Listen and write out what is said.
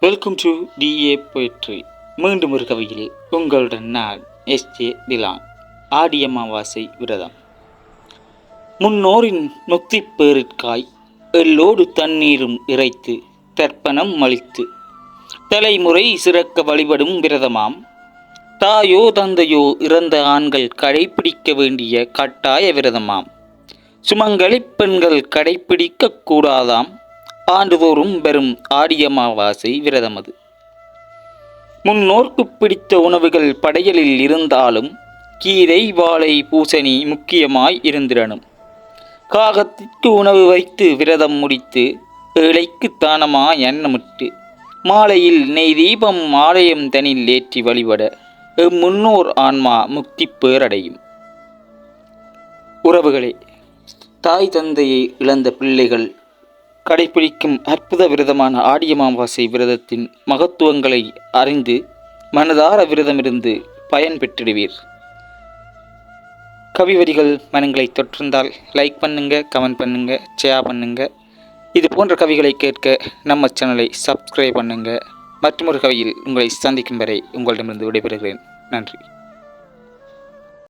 Welcome to DA poetry மீண்டும் ஒரு கவியில் உங்களுடன் நான் எஸ் ஜே திலான் ஆடி அமாவாசை விரதம். முன்னோரின் முக்தி பேரிற்காய் எல்லோடு தண்ணீரும் இறைத்து தர்ப்பணம் மலித்து தலைமுறை சிறக்க வழிபடும் விரதமாம். தாயோ தந்தையோ இறந்த ஆண்கள் கடைப்பிடிக்க வேண்டிய கட்டாய விரதமாம். சுமங்கலிப் பெண்கள் கடைபிடிக்க கூடாதாம். ஆண்டுதோறும் பெறும் ஆடியமாவாசை விரதம் அது முன்னோர்க்கு பிடித்த உணவுகள் படையலில் இருந்தாலும் கீரை வாழை பூசணி முக்கியமாய் இருந்திடணும். காகத்திற்கு உணவு வைத்து விரதம் முடித்து ஏழைக்கு தானமா எண்ணமிட்டு மாலையில் நெய் தீபம் ஆலயம் தனில் ஏற்றி வழிபட முன்னோர் ஆன்மா முக்தி பேரடையும். உறவுகளே தாய் தந்தையை இழந்த பிள்ளைகள் கடைபிடிக்கும் அற்புத விரதமான ஆடி அமாவாசை விரதத்தின் மகத்துவங்களை அறிந்து மனதார விரதமிருந்து பயன் பெற்றிடுவீர். கவி வரிகள் மனங்களை தொற்றிருந்தால் லைக் பண்ணுங்க கமெண்ட் பண்ணுங்க ஷேர் பண்ணுங்க. இது போன்ற கவிகளை கேட்க நம்ம சேனலை சப்ஸ்கிரைப் பண்ணுங்க. மற்றொரு கவியில் உங்களை சந்திக்கும் வரை உங்களிடமிருந்து விடைபெறுகிறேன். நன்றி.